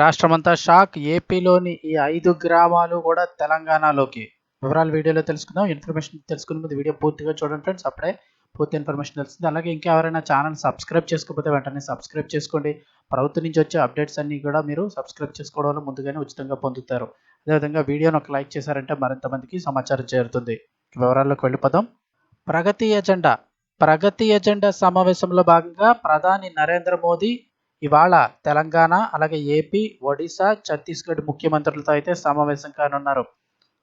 రాష్ట్రమంతా షాక్. ఏపీలోని ఈ ఐదు గ్రామాలు కూడా తెలంగాణలోకి. వివరాలు వీడియోలో తెలుసుకుందాం. ఇన్ఫర్మేషన్ తెలుసుకునే ముందు వీడియో పూర్తిగా చూడండి ఫ్రెండ్స్. అప్పుడే పూర్తి ఇన్ఫర్మేషన్ తెలుస్తుంది. అలాగే ఇంకా ఎవరైనా ఛానల్ సబ్స్క్రైబ్ చేసుకోకపోతే వెంటనే సబ్స్క్రైబ్ చేసుకోండి. ప్రభుత్వం నుంచి వచ్చే అప్డేట్స్ అన్నీ కూడా మీరు సబ్స్క్రైబ్ చేసుకోవడం వల్ల ముందుగానే ఉచితంగా పొందుతారు. అదేవిధంగా వీడియోను ఒక లైక్ చేశారంటే మరింత మందికి సమాచారం చేరుతుంది. వివరాల్లోకి వెళ్ళిపోదాం. ప్రగతి ఎజెండా. ప్రగతి ఎజెండా సమావేశంలో భాగంగా ప్రధాని నరేంద్ర మోదీ ఇవాళ తెలంగాణ అలాగే ఏపీ ఒడిశా ఛత్తీస్గఢ్ ముఖ్యమంత్రులతో అయితే సమావేశం కానున్నారు.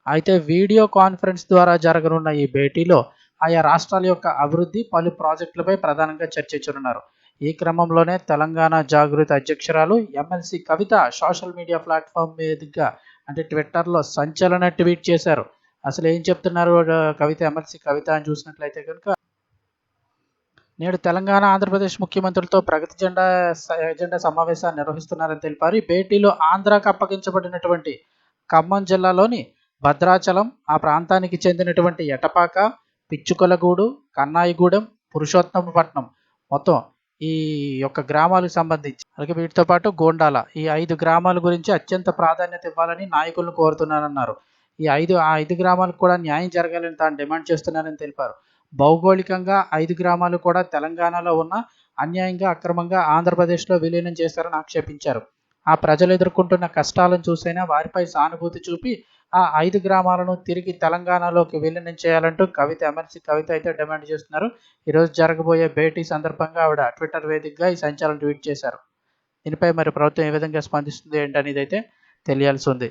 అయితే వీడియో కాన్ఫరెన్స్ ద్వారా జరగనున్న ఈ భేటీలో ఆయా రాష్ట్రాల యొక్క అభివృద్ధి పలు ప్రాజెక్టులపై ప్రధానంగా చర్చించనున్నారు. ఈ క్రమంలోనే తెలంగాణ జాగృతి అధ్యక్షురాలు MLC Kavitha social media platform మీదుగా అంటే ట్విట్టర్లో సంచలన ట్వీట్ చేశారు. అసలు ఏం చెప్తున్నారు కవిత ఎమ్మెల్సీ కవిత అని చూసినట్లయితే కనుక నేడు తెలంగాణ ఆంధ్రప్రదేశ్ ముఖ్యమంత్రులతో ప్రగతి జెండా స- ఎజెండా సమావేశాన్ని నిర్వహిస్తున్నారని తెలిపారు. ఈ భేటీలో ఆంధ్రాకు అప్పగించబడినటువంటి ఖమ్మం జిల్లాలోని భద్రాచలం ఆ ప్రాంతానికి చెందినటువంటి ఎటపాక పిచ్చుకొలగూడు కన్నాయిగూడెం పురుషోత్తమపట్నం మొత్తం ఈ యొక్క గ్రామాలకు సంబంధించి. అలాగే వీటితో పాటు గోండాల ఈ ఐదు గ్రామాల గురించి అత్యంత ప్రాధాన్యత ఇవ్వాలని నాయకులను కోరుతున్నారన్నారు. ఈ ఐదు ఆ ఐదు గ్రామాలకు కూడా న్యాయం జరగాలని తాను డిమాండ్ చేస్తున్నారని తెలిపారు. భౌగోళికంగా ఐదు గ్రామాలు కూడా తెలంగాణలో ఉన్న అన్యాయంగా అక్రమంగా ఆంధ్రప్రదేశ్లో విలీనం చేశారని ఆక్షేపించారు. ఆ ప్రజలు ఎదుర్కొంటున్న కష్టాలను చూసైనా వారిపై సానుభూతి చూపి ఆ ఐదు గ్రామాలను తిరిగి తెలంగాణలోకి విలీనం చేయాలంటూ కవిత ఎమ్మెల్సీ కవిత అయితే డిమాండ్ చేస్తున్నారు. ఈరోజు జరగబోయే భేటీ సందర్భంగా ఆవిడ ట్విట్టర్ వేదికగా ఈ సంచలనం ట్వీట్ చేశారు. దీనిపై మరి ప్రభుత్వం ఏ విధంగా స్పందిస్తుంది ఏంటనేది అయితే తెలియాల్సి ఉంది.